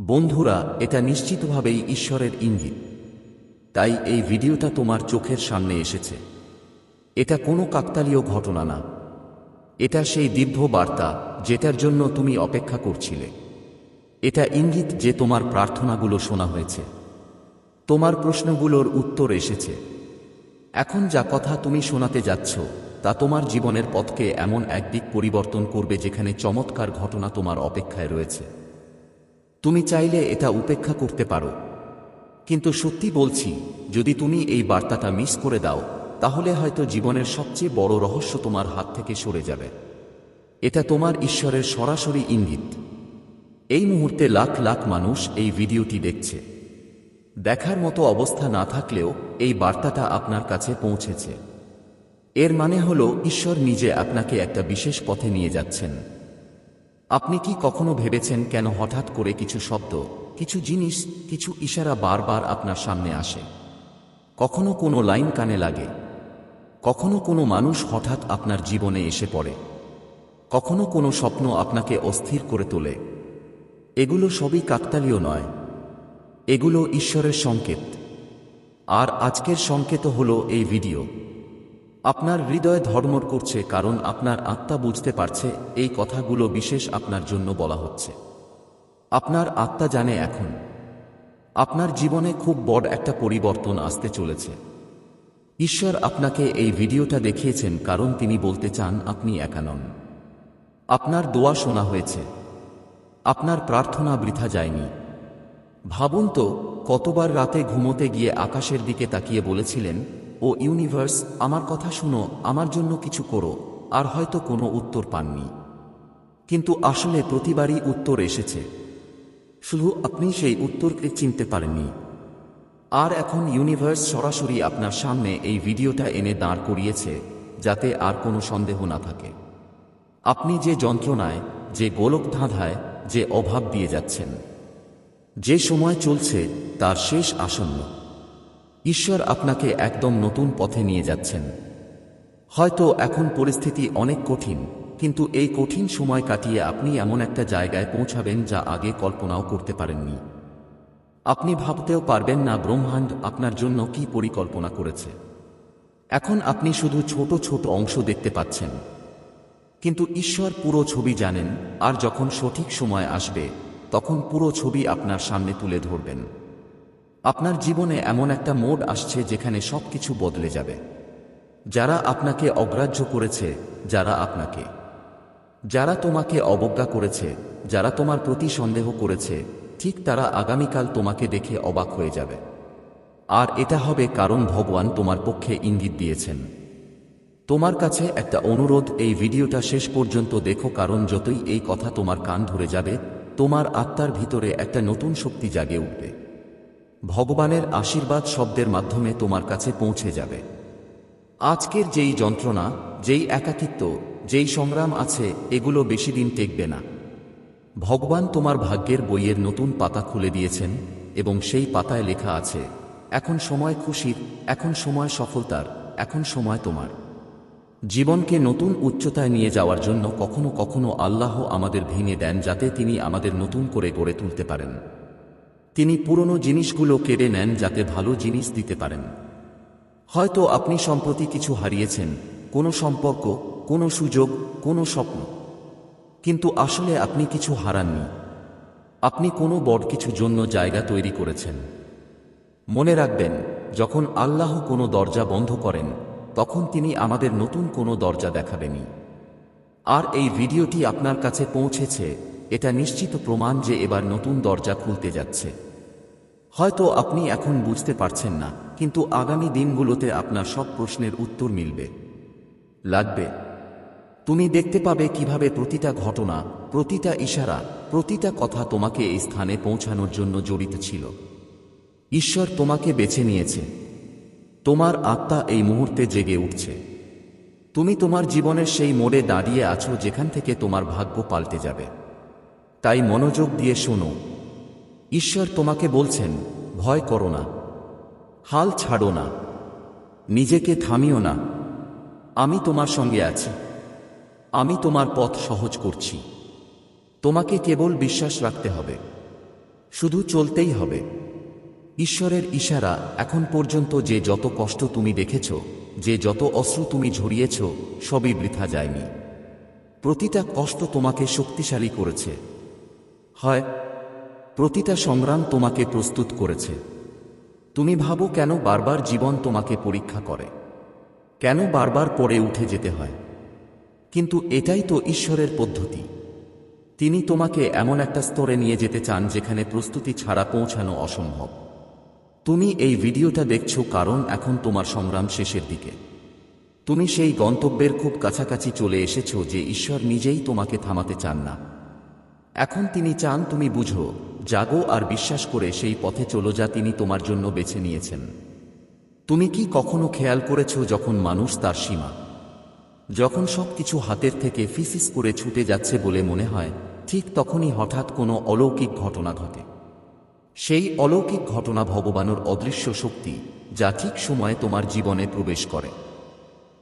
বন্ধুরা, এটা নিশ্চিতভাবেই ঈশ্বরের ইঙ্গিত। তাই এই ভিডিওটা তোমার চোখের সামনে এসেছে। এটা কোনো কাকতালীয় ঘটনা না। এটা সেই দিব্য বার্তা যেটার জন্য তুমি অপেক্ষা করছিলে। এটা ইঙ্গিত যে তোমার প্রার্থনাগুলো শোনা হয়েছে। তোমার প্রশ্নগুলোর উত্তর এসেছে। এখন যা কথা তুমি শোনাতে যাচ্ছ, তা তোমার জীবনের পথকে এমন এক দিক পরিবর্তন করবে যেখানে চমৎকার ঘটনা তোমার অপেক্ষায় রয়েছে। তুমি চাইলে এটা উপেক্ষা করতে পারো। কিন্তু সত্যি বলছি, যদি তুমি এই বার্তাটা মিস করে দাও, তাহলে হয়তো জীবনের সবচেয়ে বড় রহস্য তোমার হাত থেকে সরে যাবে। এটা তোমার ঈশ্বরের সরাসরি ইঙ্গিত। এই মুহূর্তে লাখ লাখ মানুষ এই ভিডিওটি দেখছে। দেখার মতো অবস্থা না থাকলেও এই বার্তাটা আপনার কাছে পৌঁছেছে। এর মানে হল, ঈশ্বর নিজে আপনাকে একটা বিশেষ পথে নিয়ে যাচ্ছেন। আপনি কি কখনো ভেবেছেন কেন হঠাৎ করে কিছু শব্দ, কিছু জিনিস, কিছু ইশারা বারবার আপনার সামনে আসে? কখনো কোনো লাইন কানে লাগে? কখনো কোনো মানুষ হঠাৎ আপনার জীবনে এসে পড়ে? কখনো কোনো স্বপ্ন আপনাকে অস্থির করে তোলে? এগুলো সবই কাকতালীয় নয়। এগুলো ঈশ্বরের সংকেত। আর আজকের সংকেত হল এই ভিডিও। আপনার হৃদয় ধর্মর করছে কারণ আপনার আত্মা বুঝতে পারছে, এই কথাগুলো বিশেষ আপনার জন্য বলা হচ্ছে। আপনার আত্মা জানে এখন। আপনার জীবনে খুব বড় একটা পরিবর্তন আসতে চলেছে। ঈশ্বর আপনাকে এই ভিডিওটা দেখিয়েছেন কারণ তিনি বলতে চান, আপনি একা নন। আপনার দোয়া শোনা হয়েছে। আপনার প্রার্থনা বৃথা যায়নি। ভাবুন তো, কতবার রাতে ঘুমোতে গিয়ে আকাশের দিকে তাকিয়ে বলেছিলেন ও ইউনিভার্স, আমার কথা শুনো, আমার জন্য কিছু করো, আর হয়তো কোনো উত্তর পাননি। কিন্তু আসলে প্রতিবারই উত্তর এসেছে। শুধু আপনি সেই উত্তরকে চিনতে পারেননি। আর এখন ইউনিভার্স সরাসরি আপনার সামনে এই ভিডিওটা এনে দাঁড় করিয়েছে, যাতে আর কোনো সন্দেহ না থাকে। আপনি যে যন্ত্রণায়, যে গোলক ধাঁধায়, যে অভাব দিয়ে যাচ্ছেন, যে সময় চলছে, তার শেষ আসন্ন। ঈশ্বর আপনাকে একদম নতুন পথে নিয়ে যাচ্ছেন। হয়তো এখন পরিস্থিতি অনেক কঠিন, কিন্তু এই কঠিন সময় কাটিয়ে আপনি এমন একটা জায়গায় পৌঁছাবেন যা আগে কল্পনাও করতে পারেননি। আপনি ভাবতেও পারবেন না ব্রহ্মাণ্ড আপনার জন্য কি পরিকল্পনা করেছে। এখন আপনি শুধু ছোট ছোট অংশ দেখতে পাচ্ছেন। কিন্তু ঈশ্বর পুরো ছবি জানেন, আর যখন সঠিক সময় আসবে, তখন পুরো ছবি আপনার সামনে তুলে ধরবেন। আপনার জীবনে এমন একটা মোড আসছে যেখানে সবকিছু বদলে যাবে। যারা আপনাকে অগ্রাহ্য করেছে, যারা আপনাকে। যারা তোমাকে অবজ্ঞা করেছে, যারা তোমার প্রতি সন্দেহ করেছে, ঠিক তারা আগামীকাল তোমাকে দেখে অবাক হয়ে যাবে। আর এটা হবে কারণ ভগবান তোমার পক্ষে ইঙ্গিত দিয়েছেন। তোমার কাছে একটা অনুরোধ, এই ভিডিওটা শেষ পর্যন্ত দেখো কারণ যতই এই কথা তোমার কান ধরে যাবে, তোমার আত্মার ভিতরে একটা নতুন শক্তি জাগে উঠবে। ভগবানের আশীর্বাদ শব্দের মাধ্যমে তোমার কাছে পৌঁছে যাবে। আজকের যেই যন্ত্রণা, যেই একাকিত্ব, যেই সংগ্রাম আছে, এগুলো বেশি দিন টেকবে না। ভগবান তোমার ভাগ্যের বইয়ের নতুন পাতা খুলে দিয়েছেন এবং সেই পাতায় লেখা আছে, এখন সময় খুশির, এখন সময় সফলতার, এখন সময় তোমার। জীবনকে নতুন উচ্চতায় নিয়ে যাওয়ার জন্য কখনো কখনো আল্লাহ আমাদের ভেঙে দেন যাতে তিনি আমাদের নতুন করে গড়ে তুলতে পারেন। তিনি পুরনো জিনিসগুলো কেড়ে নেন যাতে ভালো জিনিস দিতে পারেন। হয়তো আপনি সম্প্রতি কিছু হারিয়েছেন, কোনো সম্পর্ক, কোনো সুযোগ, কোনো স্বপ্ন। কিন্তু আসলে আপনি কিছু হারাননি। আপনি কোনো বড় কিছু জন্য জায়গা তৈরি করেছেন। মনে রাখবেন, যখন আল্লাহ কোনো দরজা বন্ধ করেন, তখন তিনি আমাদের নতুন কোনো দরজা দেখাবেনি আর এই ভিডিওটি আপনার কাছে পৌঁছেছে এটা নিশ্চিত প্রমাণ যে এবার নতুন দরজা খুলতে যাচ্ছে। হয়তো আপনি এখন বুঝতে পারছেন না, কিন্তু আগামী দিনগুলোতে আপনার সব প্রশ্নের উত্তর মিলবে। লাগবে। তুমি দেখতে পাবে কীভাবে প্রতিটা ঘটনা, প্রতিটা ইশারা, প্রতিটা কথা তোমাকে এই স্থানে পৌঁছানোর জন্য জড়িত ছিল। ঈশ্বর তোমাকে বেছে নিয়েছে। তোমার আত্মা এই মুহূর্তে জেগে উঠছে। তুমি তোমার জীবনের সেই মোড়ে দাঁড়িয়ে আছো যেখান থেকে তোমার ভাগ্য পাল্টে যাবে। তাই মনোযোগ দিয়ে শোনো। ঈশ্বর তোমাকে বলছেন, ভয় করো না, হাল ছাড়ো না, নিজেকে থামিও না। আমি তোমার সঙ্গে আছি, আমি তোমার পথ সহজ করছি। তোমাকে কেবল বিশ্বাস রাখতে হবে, শুধু চলতেই হবে। ঈশ্বরের ইশারা এখন পর্যন্ত যে যত কষ্ট তুমি দেখেছ, যে যত অশ্রু তুমি ঝরিয়েছ, সবই বৃথা যায়নি। প্রতিটা কষ্ট তোমাকে শক্তিশালী করেছে। হয়, প্রতিটা সংগ্রাম তোমাকে প্রস্তুত করেছে। তুমি ভাবো কেন বারবার জীবন তোমাকে পরীক্ষা করে? কেন বারবার পড়ে উঠে যেতে হয়? কিন্তু এটাই তো ঈশ্বরের পদ্ধতি। তিনি তোমাকে এমন একটা স্তরে নিয়ে যেতে চান যেখানে প্রস্তুতি ছাড়া পৌঁছানো অসম্ভব। তুমি এই ভিডিওটা দেখছ কারণ এখন তোমার সংগ্রাম শেষের দিকে। তুমি সেই গন্তব্যের খুব কাছাকাছি চলে এসেছ যে ঈশ্বর নিজেই তোমাকে থামাতে চান না। এখন তিনি চান তুমি বুঝো, জাগো আর বিশ্বাস করে সেই পথে চলো যা তিনি তোমার জন্য বেছে নিয়েছেন। তুমি কি কখনো খেয়াল করেছ যখন মানুষ তার সীমা? যখন সব কিছু হাতের থেকে ফিসিস করে ছুটে যাচ্ছে বলে মনে হয়, ঠিক তখনই হঠাৎ কোনো অলৌকিক ঘটনা ঘটে। সেই অলৌকিক ঘটনা ভগবানের অদৃশ্য শক্তি, যা ঠিক সময়ে তোমার জীবনে প্রবেশ করে।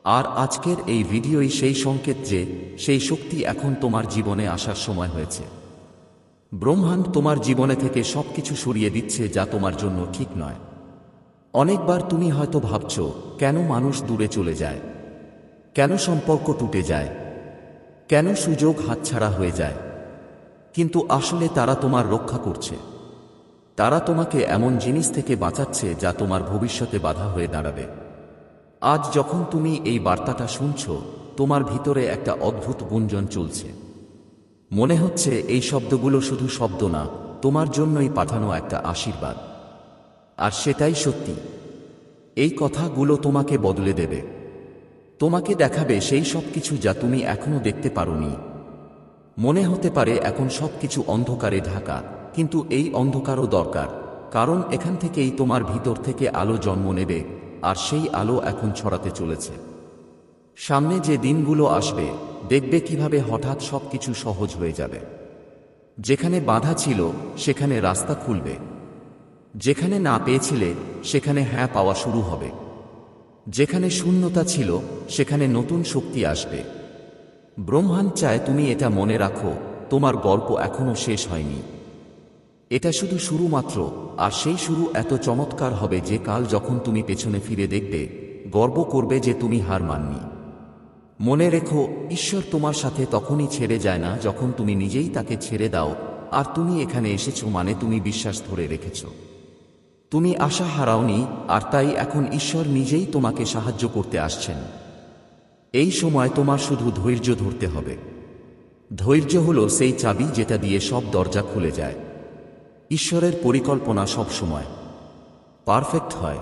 আর আজকের এই ভিডিওই সেই সংকেত যে, সেই শক্তি এখন তোমার জীবনে আসার সময় হয়েছে। ব্রহ্মাণ্ড তোমার জীবনে থেকে সবকিছু সরিয়ে দিচ্ছে যা তোমার জন্য ঠিক নয়। অনেকবার তুমি হয়তো ভাবছ, কেন মানুষ দূরে চলে যায়? কেন সম্পর্ক টুটে যায়? কেন সুযোগ হাতছাড়া হয়ে যায়? কিন্তু আসলে তারা তোমার রক্ষা করছে। তারা তোমাকে এমন জিনিস থেকে বাঁচাচ্ছে যা তোমার ভবিষ্যতে বাধা হয়ে দাঁড়াবে। আজ যখন তুমি এই বার্তাটা শুনছ, তোমার ভিতরে একটা অদ্ভুত গুঞ্জন চলছে। মনে হচ্ছে এই শব্দগুলো শুধু শব্দ না, তোমার জন্যই পাঠানো একটা আশীর্বাদ। আর সেটাই সত্যি। এই কথাগুলো তোমাকে বদলে দেবে। তোমাকে দেখাবে সেই সব কিছু যা তুমি এখনও দেখতে পারোনি। মনে হতে পারে এখন সব কিছু অন্ধকারে ঢাকা, কিন্তু এই অন্ধকারও দরকার, কারণ এখান থেকেই তোমার ভিতর থেকে আলো জন্ম নেবে, আর সেই আলো এখন ছড়াতে চলেছে। সামনে যে দিনগুলো আসবে দেখবে কীভাবে হঠাৎ সব কিছু সহজ হয়ে যাবে। যেখানে বাধা ছিল, সেখানে রাস্তা খুলবে। যেখানে না পেয়েছিলে, সেখানে হ্যাঁ পাওয়া শুরু হবে। যেখানে শূন্যতা ছিল, সেখানে নতুন শক্তি আসবে। ব্রহ্মাণ্ড চায় তুমি এটা মনে রাখো, তোমার গল্প এখনও শেষ হয়নি। এটা শুধু শুরু মাত্র, আর সেই শুরু এত চমৎকার হবে যে কাল যখন তুমি পেছনে ফিরে দেখবে, গর্ব করবে যে তুমি হার মাননি। মনে রেখো, ঈশ্বর তোমার সাথে তখনই ছেড়ে যায় না যখন তুমি নিজেই তাকে ছেড়ে দাও, আর তুমি এখানে এসেছ মানে তুমি বিশ্বাস ধরে রেখেছ। তুমি আশা হারাওনি, আর তাই এখন ঈশ্বর নিজেই তোমাকে সাহায্য করতে আসছেন। এই সময় তোমার শুধু ধৈর্য ধরতে হবে। ধৈর্য হলো সেই চাবি যেটা দিয়ে সব দরজা খুলে যায়। ঈশ্বরের পরিকল্পনা সব সময়। পারফেক্ট হয়।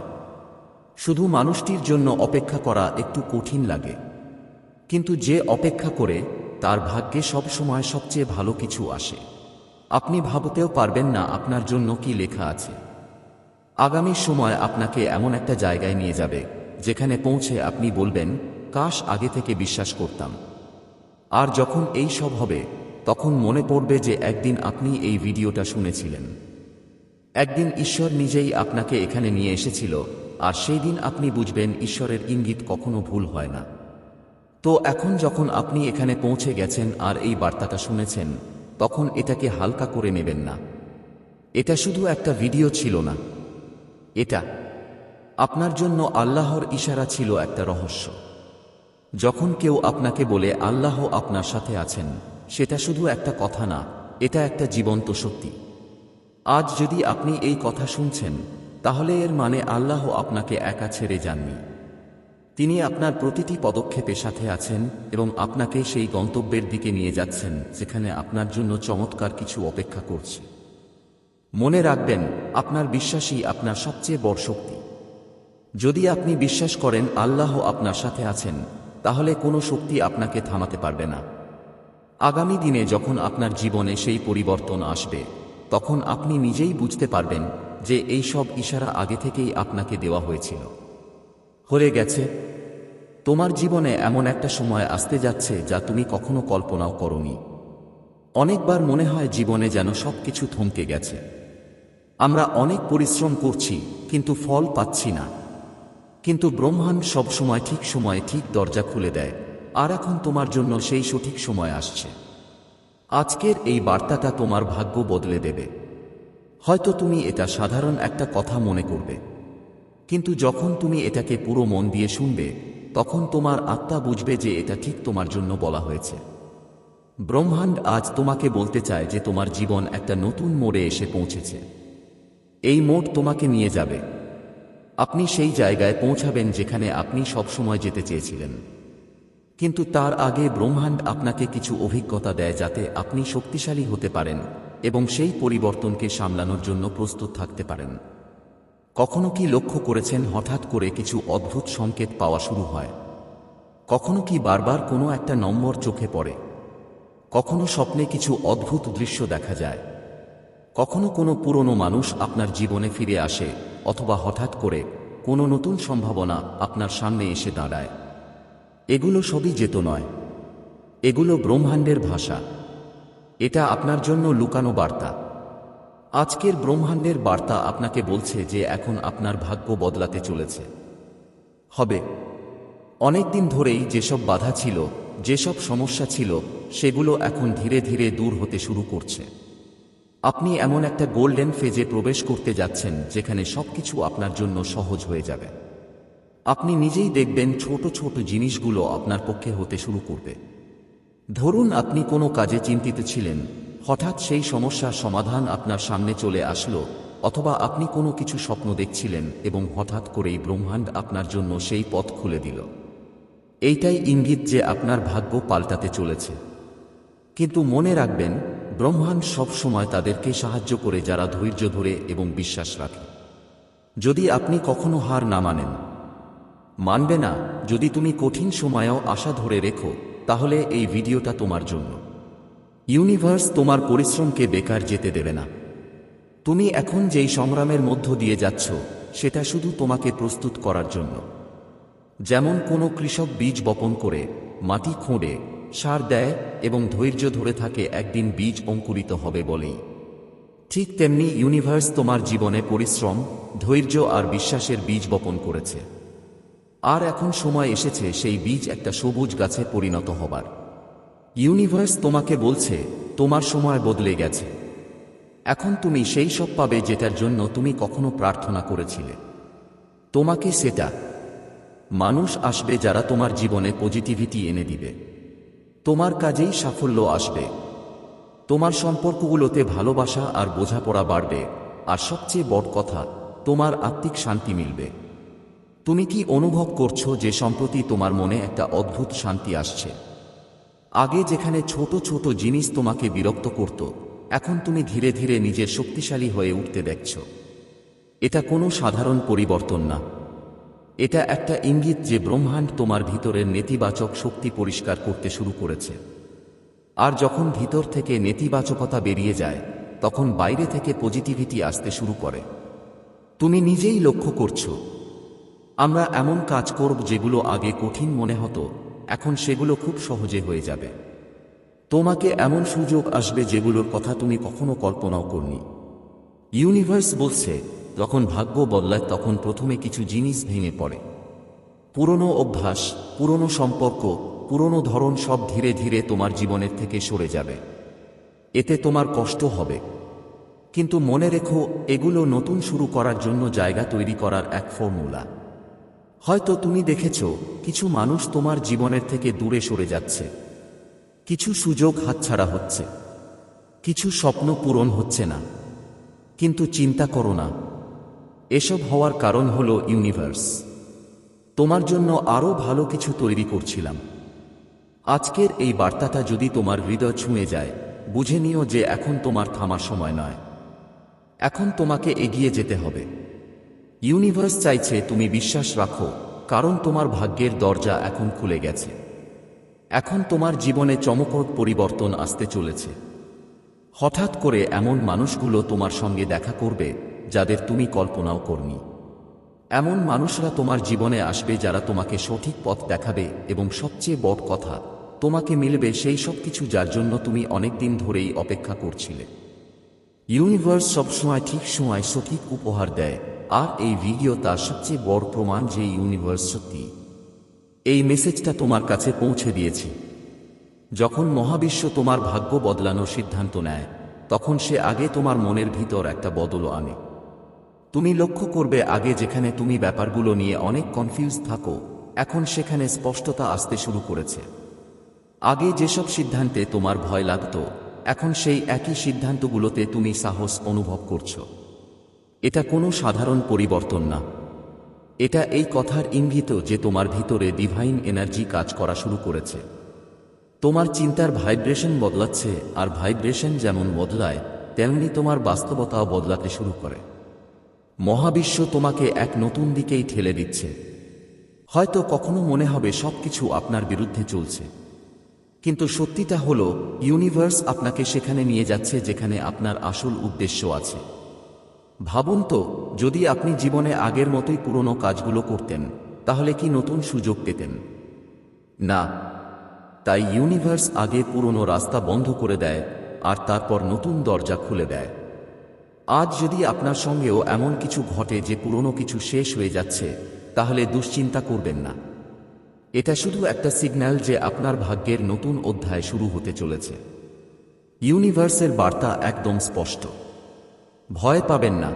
শুধু মানুষটির জন্য অপেক্ষা করা একটু কঠিন লাগে। কিন্তু যে অপেক্ষা করে, তার ভাগ্যে সব সময় সবচেয়ে ভালো কিছু আসে। আপনি ভাবতেও পারবেন না আপনার জন্য কি লেখা আছে। আগামী সময় আপনাকে এমন একটা জায়গায় নিয়ে যাবে, যেখানে পৌঁছে আপনি বলবেন, কাশ, আগে থেকে বিশ্বাস করতাম। আর যখন এই সব হবে, তখন মনে পড়বে যে একদিন আপনি এই ভিডিওটা শুনেছিলেন। একদিন ঈশ্বর নিজেই আপনাকে এখানে নিয়ে এসেছিল, আর সেই দিন আপনি বুঝবেন ঈশ্বরের ইঙ্গিত কখনো ভুল হয় না। তো এখন যখন আপনি এখানে পৌঁছে গেছেন আর এই বার্তাটা শুনেছেন, তখন এটাকে হালকা করে নেবেন না। এটা শুধু একটা ভিডিও ছিল না। এটা আপনার জন্য আল্লাহর ইশারা ছিল একটা রহস্য। যখন কেউ আপনাকে বলে, আল্লাহ আপনার সাথে আছেন, সেটা শুধু একটা কথা না, এটা একটা জীবন্ত সত্যি। আজ যদি আপনি এই কথা শুনছেন, তাহলে এর মানে আল্লাহ আপনাকে একা ছেড়ে যাননি। তিনি আপনার প্রতিটি পদক্ষেপে সাথে আছেন এবং আপনাকে সেই গন্তব্যের দিকে নিয়ে যাচ্ছেন, যেখানে আপনার জন্য চমৎকার কিছু অপেক্ষা করছে। মনে রাখবেন, আপনার বিশ্বাসই আপনার সবচেয়ে বড় শক্তি। যদি আপনি বিশ্বাস করেন আল্লাহ আপনার সাথে আছেন, তাহলে কোনো শক্তি আপনাকে থামাতে পারবে না। আগামী দিনে যখন আপনার জীবনে সেই পরিবর্তন আসবে, তখন আপনি নিজেই বুঝতে পারবেন যে এই সব ইশারা আগে থেকেই আপনাকে দেওয়া হয়েছিল। হয়ে গেছে তোমার জীবনে এমন একটা সময় আসতে যাচ্ছে যা তুমি কখনো কল্পনাও করনি। অনেকবার মনে হয় জীবনে যেন সবকিছু থমকে গেছে। আমরা অনেক পরিশ্রম করছি, কিন্তু ফল পাচ্ছি না। কিন্তু ব্রহ্মাণ্ড সবসময় ঠিক সময়ে ঠিক দরজা খুলে দেয়, আর এখন তোমার জন্য সেই সঠিক সময় আসছে। আজকের এই বার্তাটা তোমার ভাগ্য বদলে দেবে। হয়তো তুমি এটা সাধারণ একটা কথা মনে করবে। কিন্তু যখন তুমি এটাকে পুরো মন দিয়ে শুনবে তখন তোমার আত্মা বুঝবে যে এটা ঠিক তোমার জন্য বলা হয়েছে। ব্রহ্মাণ্ড আজ তোমাকে বলতে চায় যে তোমার জীবন একটা নতুন মোড়ে এসে পৌঁছেছে। এই মোড় তোমাকে নিয়ে যাবে। আপনি সেই জায়গায় পৌঁছাবেন যেখানে আপনি সবসময় যেতে চেয়েছিলেন। কিন্তু তার আগে ব্রহ্মাণ্ড আপনাকে কিছু অভিজ্ঞতা দেয় যাতে আপনি শক্তিশালী হতে পারেন এবং সেই পরিবর্তনকে সামলানোর জন্য প্রস্তুত থাকতে পারেন। কখনো কি লক্ষ্য করেছেন হঠাৎ করে কিছু অদ্ভুত সংকেত পাওয়া শুরু হয়? কখনো কি বারবার কোনো একটা নম্বর চোখে পড়ে? কখনো স্বপ্নে কিছু অদ্ভুত দৃশ্য দেখা যায়? কখনো কোনো পুরনো মানুষ আপনার জীবনে ফিরে আসে, অথবা হঠাৎ করে কোনো নতুন সম্ভাবনা আপনার সামনে এসে দাঁড়ায়? এগুলো সবই যেত নয়। এগুলো ব্রহ্মাণ্ডের ভাষা। এটা আপনার জন্য লুকানো বার্তা। আজকের ব্রহ্মাণ্ডের বার্তা আপনাকে বলছে যে এখন আপনার ভাগ্য বদলাতে চলেছে। হবে। অনেক দিন ধরেই যেসব বাধা ছিল, যেসব সমস্যা ছিল, সেগুলো এখন ধীরে ধীরে দূর হতে শুরু করছে। আপনি এমন একটা গোল্ডেন ফেজে প্রবেশ করতে যাচ্ছেন, যেখানে সবকিছু আপনার জন্য সহজ হয়ে যাবে। আপনি নিজেই দেখবেন ছোট ছোট জিনিসগুলো আপনার পক্ষে হতে শুরু করবে। ধরুন আপনি কোনো কাজে চিন্তিত ছিলেন হঠাৎ সেই সমস্যার সমাধান আপনার সামনে চলে আসলো, অথবা আপনি কোনো কিছু স্বপ্ন দেখছিলেন এবং হঠাৎ করেই ব্রহ্মাণ্ড আপনার জন্য সেই পথ খুলে দিল। এইটাই ইঙ্গিত যে আপনার ভাগ্য পাল্টাতে চলেছে। কিন্তু মনে রাখবেন, ব্রহ্মাণ্ড সবসময় তাদেরকে সাহায্য করে যারা ধৈর্য ধরে এবং বিশ্বাস রাখে। যদি আপনি কখনো হার না মানেন। মানবে না, যদি তুমি কঠিন সময়েও আশা ধরে রেখো, তাহলে এই ভিডিওটা তোমার জন্য। ইউনিভার্স তোমার পরিশ্রমকে বেকার যেতে দেবে না। তুমি এখন যেই সংগ্রামের মধ্য দিয়ে যাচ্ছ, সেটা শুধু তোমাকে প্রস্তুত করার জন্য। যেমন কোনো কৃষক বীজ বপন করে, মাটি খোঁড়ে, সার দেয় এবং ধৈর্য ধরে থাকে একদিন বীজ অঙ্কুরিত হবে বলেই। ঠিক তেমনি ইউনিভার্স তোমার জীবনে পরিশ্রম, ধৈর্য আর বিশ্বাসের বীজ বপন করেছে। আর এখন সময় এসেছে সেই বীজ একটা সবুজ গাছে পরিণত হবার। ইউনিভার্স তোমাকে বলছে, তোমার সময় বদলে গেছে। এখন তুমি সেই সব পাবে যেটার জন্য তুমি কখনো প্রার্থনা করেছিলে। তোমাকে সেটা। মানুষ আসবে যারা তোমার জীবনে পজিটিভিটি এনে দিবে। তোমার কাজেই সাফল্য আসবে। তোমার সম্পর্কগুলোতে ভালোবাসা আর বোঝাপড়া বাড়বে, আর সবচেয়ে বড় কথা, তোমার আত্মিক শান্তি মিলবে। তুমি কি অনুভব করছ যে সম্প্রতি তোমার মনে একটা অদ্ভুত শান্তি আসছে? আগে যেখানে ছোট ছোট জিনিস তোমাকে বিরক্ত করত, এখন তুমি ধীরে ধীরে নিজের শক্তিশালী হয়ে উঠতে দেখছ। এটা কোনো সাধারণ পরিবর্তন না। এটা একটা ইঙ্গিত যে ব্রহ্মাণ্ড তোমার ভিতরের নেতিবাচক শক্তি পরিষ্কার করতে শুরু করেছে। আর যখন ভিতর থেকে নেতিবাচকতা বেরিয়ে যায়, তখন বাইরে থেকে পজিটিভিটি আসতে শুরু করে। তুমি নিজেই লক্ষ্য করছ। আমরা এমন কাজ করব যেগুলো আগে কঠিন মনে হতো এখন সেগুলো খুব সহজে হয়ে যাবে। তোমাকে এমন সুযোগ আসবে যেগুলোর কথা তুমি কখনো কল্পনাও করনি। ইউনিভার্স বলছে, যখন ভাগ্য বদলায় তখন প্রথমে কিছু জিনিস ভেঙে পড়ে। পুরনো অভ্যাস, পুরনো সম্পর্ক, পুরনো ধরন সব ধীরে ধীরে তোমার জীবনের থেকে সরে যাবে। এতে তোমার কষ্ট হবে। কিন্তু মনে রেখো, এগুলো নতুন শুরু করার জন্য জায়গা তৈরি করার এক ফর্মুলা। হয়তো তুমি দেখেছ, কিছু মানুষ তোমার জীবনের থেকে দূরে সরে যাচ্ছে। কিছু সুযোগ হাতছাড়া হচ্ছে। কিছু স্বপ্ন পূরণ হচ্ছে না। কিন্তু চিন্তা করো না। এসব হওয়ার কারণ হল ইউনিভার্স। তোমার জন্য আরও ভালো কিছু তৈরি করছিলাম। আজকের এই বার্তাটা যদি তোমার হৃদয় ছুঁয়ে যায়, বুঝে নিও যে এখন তোমার থামার সময় নয়। এখন তোমাকে এগিয়ে যেতে হবে। ইউনিভার্স চাইছে তুমি বিশ্বাস রাখো, কারণ তোমার ভাগ্যের দরজা এখন খুলে গেছে। এখন তোমার জীবনে চমকপ্রদ পরিবর্তন আসতে চলেছে। হঠাৎ করে এমন মানুষগুলো তোমার সঙ্গে দেখা করবে, যাদের তুমি কল্পনাও করনি। এমন মানুষরা তোমার জীবনে আসবে যারা তোমাকে সঠিক পথ দেখাবে এবং সবচেয়ে বড় কথা, তোমাকে মিলবে সেই সব কিছু যার জন্য তুমি অনেকদিন ধরেই অপেক্ষা করছিলে। ইউনিভার্স সবসময় ঠিক সময় সঠিক উপহার দেয়। আর এই ভিডিও তার সবচেয়ে বড় প্রমাণ যে ইউনিভার্স সত্যি। এই মেসেজটা তোমার কাছে পৌঁছে দিয়েছি। যখন মহাবিশ্ব তোমার ভাগ্য বদলানোর সিদ্ধান্ত নেয়, তখন সে আগে তোমার মনের ভিতর একটা বদল আনে। তুমি লক্ষ্য করবে আগে যেখানে তুমি ব্যাপারগুলো নিয়ে অনেক কনফিউজ থাকো, এখন সেখানে স্পষ্টতা আসতে শুরু করেছে। আগে যেসব সিদ্ধান্তে তোমার ভয় লাগত, এখন সেই একই সিদ্ধান্তগুলোতে তুমি সাহস অনুভব করছ। এটা কোনো সাধারণ পরিবর্তন না। এটা এই কথার ইঙ্গিত যে তোমার ভিতরে ডিভাইন এনার্জি কাজ করা শুরু করেছে। তোমার চিন্তার ভাইব্রেশন বদলাচ্ছে আর ভাইব্রেশন যেমন বদলায়, তেমনি তোমার বাস্তবতাও বদলাতে শুরু করে। মহাবিশ্ব তোমাকে এক নতুন দিকেই ঠেলে দিচ্ছে। হয়তো কখনো মনে হবে সবকিছু আপনার বিরুদ্ধে চলছে। কিন্তু সত্যিটা হলো ইউনিভার্স আপনাকে সেখানে নিয়ে যাচ্ছে যেখানে আপনার আসল উদ্দেশ্য আছে। ভাবুন তো, যদি আপনি জীবনে আগের মতোই পুরনো কাজগুলো করতেন, তাহলে কি নতুন সুযোগ পেতেন? না। তাই ইউনিভার্স আগে পুরনো রাস্তা বন্ধ করে দেয়, আর তারপর নতুন দরজা খুলে দেয়। আজ যদি আপনার সঙ্গেও এমন কিছু ঘটে যে পুরনো কিছু শেষ হয়ে যাচ্ছে, তাহলে দুশ্চিন্তা করবেন না। এটা শুধু একটা সিগন্যাল যে আপনার ভাগ্যের নতুন অধ্যায় শুরু হতে চলেছে। ইউনিভার্সের বার্তা একদম স্পষ্ট। ভয় পাবেন না।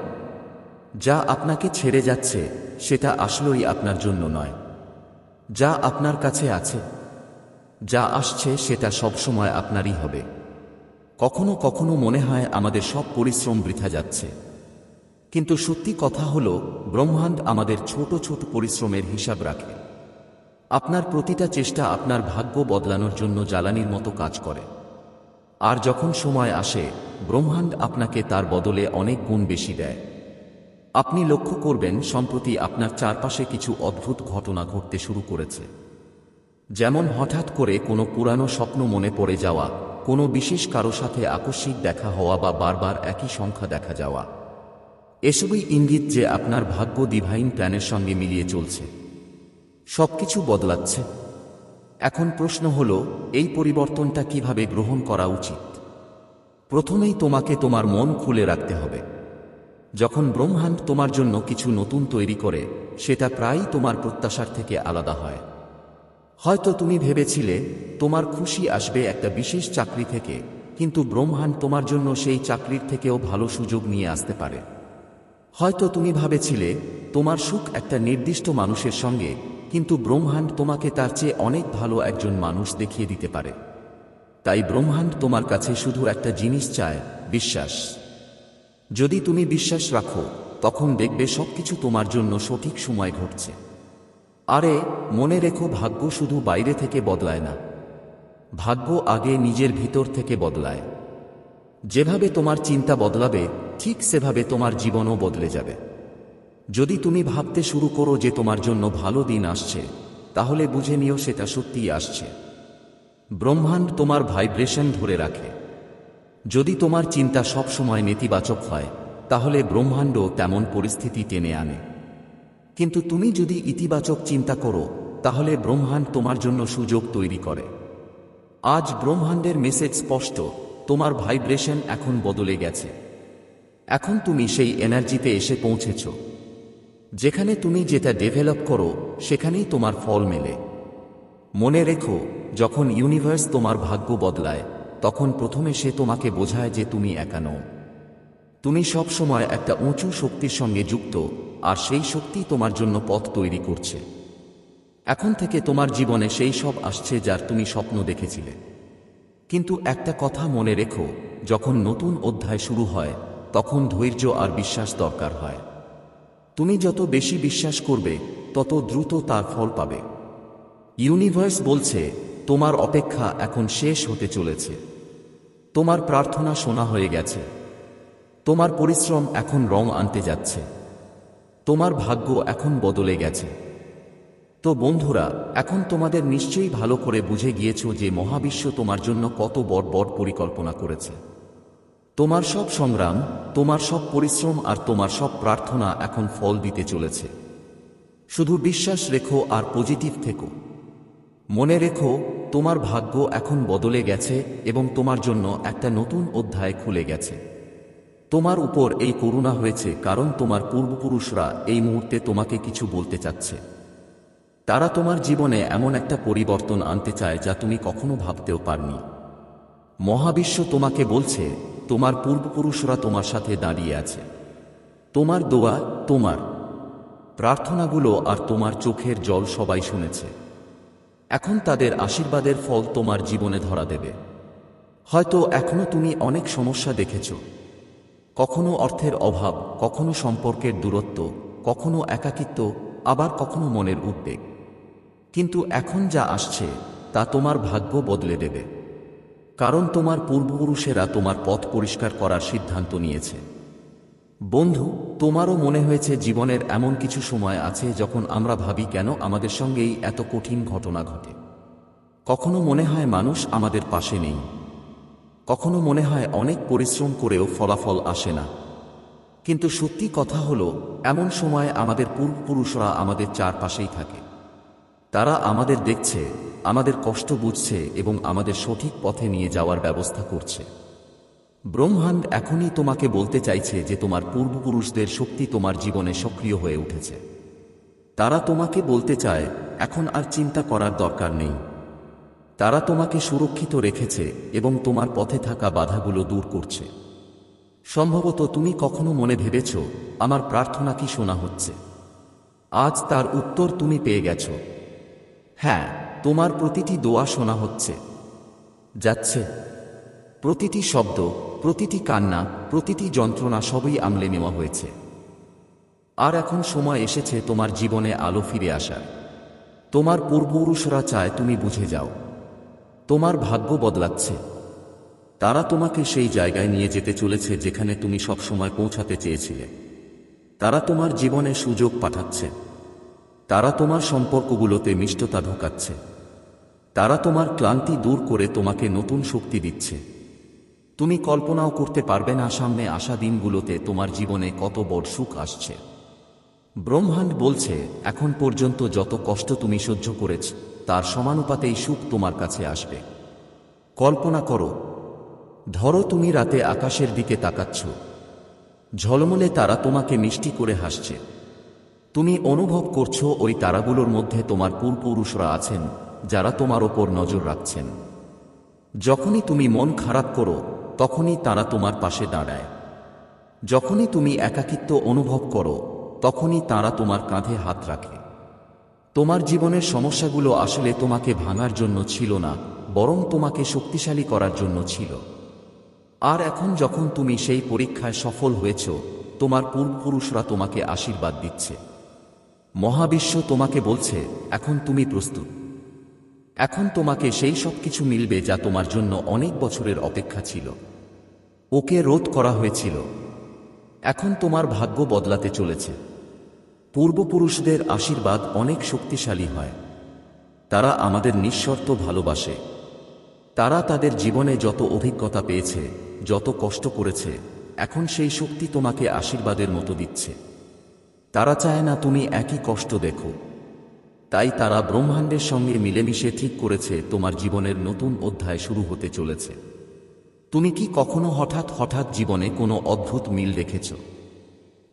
যা আপনাকে ছেড়ে যাচ্ছে, সেটা আসলেই আপনার জন্য নয়। যা আপনার কাছে আছে, যা আসছে, সেটা সবসময় আপনারই হবে। কখনো কখনো মনে হয় আমাদের সব পরিশ্রম বৃথা যাচ্ছে। কিন্তু সত্যি কথা হল, ব্রহ্মাণ্ড আমাদের ছোট ছোট পরিশ্রমের হিসাব রাখে। আপনার প্রতিটা চেষ্টা আপনার ভাগ্য বদলানোর জন্য জ্বালানির মতো কাজ করে। আর যখন সময় আসে, ব্রহ্মাণ্ড আপনাকে তার বদলে অনেক গুণ বেশি দেয়। আপনি লক্ষ্য করবেন, সম্প্রতি আপনার চারপাশে কিছু অদ্ভুত ঘটনা ঘটতে শুরু করেছে। যেমন হঠাৎ করে কোনো পুরানো স্বপ্ন মনে পড়ে যাওয়া, কোনো বিশেষ কারও সাথে আকস্মিক দেখা হওয়া বা বারবার একই সংখ্যা দেখা যাওয়া। এসবই ইঙ্গিত যে আপনার ভাগ্য ডিভাইন প্ল্যানের সঙ্গে মিলিয়ে চলছে। সবকিছু বদলাচ্ছে। এখন প্রশ্ন হল, এই পরিবর্তনটা কীভাবে গ্রহণ করা উচিত? প্রথমেই তোমাকে তোমার মন খুলে রাখতে হবে। যখন ব্রহ্মাণ্ড তোমার জন্য কিছু নতুন তৈরি করে, সেটা প্রায়ই তোমার প্রত্যাশার থেকে আলাদা হয়। হয়তো তুমি ভেবেছিলে, তোমার খুশি আসবে একটা বিশেষ চাকরি থেকে, কিন্তু ব্রহ্মাণ্ড তোমার জন্য সেই চাকরির থেকেও ভালো সুযোগ নিয়ে আসতে পারে। হয়তো তুমি ভাবেছিলে, তোমার সুখ একটা নির্দিষ্ট মানুষের সঙ্গে কিন্তু ব্রহ্মাণ্ড তোমাকে তার চেয়ে অনেক ভালো একজন মানুষ দেখিয়ে দিতে পারে। তাই ব্রহ্মাণ্ড তোমার কাছে শুধু একটা জিনিস চায়, বিশ্বাস। যদি তুমি বিশ্বাস রাখো, তখন দেখবে সবকিছু তোমার জন্য সঠিক সময় ঘটছে। আরে, মনে রেখো ভাগ্য শুধু বাইরে থেকে বদলায় না। ভাগ্য আগে নিজের ভিতর থেকে বদলায়। যেভাবে তোমার চিন্তা বদলাবে, ঠিক সেভাবে তোমার জীবনও বদলে যাবে। যদি তুমি ভাবতে শুরু করো যে তোমার জন্য ভালো দিন আসছে, তাহলে বুঝে নিও সেটা সত্যিই আসছে। ব্রহ্মাণ্ড তোমার ভাইব্রেশন ধরে রাখে। যদি তোমার চিন্তা সব সময় নেতিবাচক হয়, তাহলে ব্রহ্মাণ্ড তেমন পরিস্থিতি টেনে আনে। কিন্তু তুমি যদি ইতিবাচক চিন্তা করো, তাহলে ব্রহ্মাণ্ড তোমার জন্য সুযোগ তৈরি করে। আজ ব্রহ্মাণ্ডের মেসেজ স্পষ্ট, তোমার ভাইব্রেশন এখন বদলে গেছে। এখন তুমি সেই এনার্জিতে এসে পৌঁছেছ। যেখানে তুমি যেটা ডেভেলপ করো, সেখানেই তোমার ফল মেলে। মনে রেখো, যখন ইউনিভার্স তোমার ভাগ্য বদলায়, তখন প্রথমে সে তোমাকে বোঝায় যে তুমি একা নও। তুমি সব সময় একটা উঁচু শক্তির সঙ্গে যুক্ত, আর সেই শক্তি তোমার জন্য পথ তৈরি করছে। এখন থেকে তোমার জীবনে সেই সব আসছে যার তুমি স্বপ্ন দেখেছিলে। কিন্তু একটা কথা মনে রেখো, যখন নতুন অধ্যায় শুরু হয়, তখন ধৈর্য আর বিশ্বাস দরকার হয়। তুমি যত বেশি বিশ্বাস করবে, তত দ্রুত তার ফল পাবে। ইউনিভার্স বলছে, তোমার অপেক্ষা এখন শেষ হতে চলেছে। তোমার প্রার্থনা শোনা হয়ে গেছে। তোমার পরিশ্রম এখন রং আনতে যাচ্ছে। তোমার ভাগ্য এখন বদলে গেছে। তো বন্ধুরা, এখন তোমাদের নিশ্চয়ই ভালো করে বুঝে গিয়েছ যে মহাবিশ্ব তোমার জন্য কত বড় বড় পরিকল্পনা করেছে। তোমার সব সংগ্রাম, তোমার সব পরিশ্রম আর তোমার সব প্রার্থনা এখন ফল দিতে চলেছে। শুধু বিশ্বাস রেখো আর পজিটিভ থেকো। মনে রেখো, তোমার ভাগ্য এখন বদলে গেছে এবং তোমার জন্য একটা নতুন অধ্যায় খুলে গেছে। তোমার উপর এই করুণা হয়েছে কারণ তোমার পূর্বপুরুষরা এই মুহূর্তে তোমাকে কিছু বলতে চাচ্ছে। তারা তোমার জীবনে এমন একটা পরিবর্তন আনতে চায় যা তুমি কখনো ভাবতেও পারনি। মহাবিশ্ব তোমাকে বলছে তোমার পূর্বপুরুষরা তোমার সাথে দাঁড়িয়ে আছে। তোমার দোয়া তোমার। প্রার্থনাগুলো আর তোমার চোখের জল সবাই শুনেছে। এখন তাদের আশীর্বাদের ফল তোমার জীবনে ধরা দেবে। হয়তো এখনও তুমি অনেক সমস্যা দেখেছ। কখনো অর্থের অভাব, কখনো সম্পর্কের দূরত্ব, কখনো একাকিত্ব, আবার কখনো মনের উদ্বেগ। কিন্তু এখন যা আসছে, তা তোমার ভাগ্য বদলে দেবে। কারণ তোমার পূর্বপুরুষেরা তোমার পথ পরিষ্কার করার সিদ্ধান্ত নিয়েছে। বন্ধু, তোমারও মনে হয়েছে জীবনের এমন কিছু সময় আছে যখন আমরা ভাবি কেন আমাদের সঙ্গেই এত কঠিন ঘটনা ঘটে। কখনো মনে হয় মানুষ আমাদের পাশে নেই। কখনো মনে হয় অনেক পরিশ্রম করেও ফলাফল আসে না। কিন্তু সত্যি কথা হলো, এমন সময় আমাদের পূর্বপুরুষরা আমাদের চারপাশেই থাকে। তারা আমাদের দেখছে আমাদের কষ্ট বুঝছে এবং আমাদের সঠিক পথে নিয়ে যাওয়ার ব্যবস্থা করছে। ব্রহ্মাণ্ড এখনই তোমাকে বলতে চাইছে যে তোমার পূর্বপুরুষদের শক্তি তোমার জীবনে সক্রিয় হয়ে উঠেছে। তারা তোমাকে বলতে চায়, এখন আর চিন্তা করার দরকার নেই। তারা তোমাকে সুরক্ষিত রেখেছে এবং তোমার পথে থাকা বাধাগুলো দূর করছে। সম্ভবত তুমি কখনো মনে ভেবেছ, আমার প্রার্থনা কি শোনা হচ্ছে। আজ তার উত্তর তুমি পেয়ে গেছ। হ্যাঁ তোমার প্রতিটি দোয়া শোনা হচ্ছে। যাচ্ছে। প্রতিটি শব্দ, প্রতিটি কান্না, প্রতিটি যন্ত্রণা সবই আমলে নেওয়া হয়েছে। আর এখন সময় এসেছে তোমার জীবনে আলো ফিরে আসার। তোমার পূর্বপুরুষরা চায় তুমি বুঝে যাও। তোমার ভাগ্য বদলাচ্ছে। তারা তোমাকে সেই জায়গায় নিয়ে যেতে চলেছে যেখানে তুমি সবসময় পৌঁছাতে চেয়েছিলে। তারা তোমার জীবনে সুযোগ পাঠাচ্ছে। তারা তোমার সম্পর্কগুলোতে মিষ্টতা ঢোকাচ্ছে। তারা তোমার ক্লান্তি দূর করে তোমাকে নতুন শক্তি দিচ্ছে। তুমি কল্পনাও করতে পারবে না সামনে আসা দিনগুলোতে তোমার জীবনে কত বড় সুখ আসছে। ব্রহ্মাণ্ড বলছে, এখন পর্যন্ত যত কষ্ট তুমি সহ্য করেছ, তার সমানুপাতেই সুখ তোমার কাছে আসবে। কল্পনা করো, ধরো তুমি রাতে আকাশের দিকে তাকাচ্ছ। ঝলমলে তারা তোমাকে মিষ্টি করে হাসছে। তুমি অনুভব করছ ওই তারাগুলোর মধ্যে তোমার পূর্বপুরুষরা আছেন। যারা তোমার ওপর নজর রাখছেন। যখনই তুমি মন খারাপ করো, তখনই তারা তোমার পাশে দাঁড়ায়। যখনই তুমি একাকিত্ব অনুভব করো, তখনই তারা তোমার কাঁধে হাত রাখে। তোমার জীবনের সমস্যাগুলো আসলে তোমাকে ভাঙার জন্য ছিল না, বরং তোমাকে শক্তিশালী করার জন্য ছিল। আর এখন যখন তুমি সেই পরীক্ষায় সফল হয়েছ, তোমার পূর্বপুরুষরা তোমাকে আশীর্বাদ দিচ্ছে। মহাবিশ্ব তোমাকে বলছে, এখন তুমি প্রস্তুত। এখন তোমাকে সেই সব কিছু মিলবে যা তোমার জন্য অনেক বছরের অপেক্ষা ছিল। ওকে রোধ করা হয়েছিল। এখন তোমার ভাগ্য বদলাতে চলেছে। পূর্বপুরুষদের আশীর্বাদ অনেক শক্তিশালী হয়। তারা আমাদের নিঃশর্ত ভালোবাসে। তারা তাদের জীবনে যত অভিজ্ঞতা পেয়েছে, যত কষ্ট করেছে, এখন সেই শক্তি তোমাকে আশীর্বাদের মতো দিচ্ছে। তারা চায় না তুমি একই কষ্ট দেখো। তাই তারা ব্রহ্মাণ্ডের সঙ্গে মিলেমিশে ঠিক করেছে, তোমার জীবনের নতুন অধ্যায় শুরু হতে চলেছে। তুমি কি কখনো হঠাৎ হঠাৎ জীবনে কোনো অদ্ভুত মিল দেখেছ?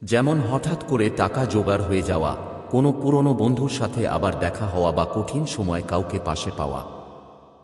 যেমন হঠাৎ করে টাকা জোগাড় হয়ে যাওয়া, কোনো পুরনো বন্ধুর সাথে আবার দেখা হওয়া বা কঠিন সময় কাউকে পাশে পাওয়া।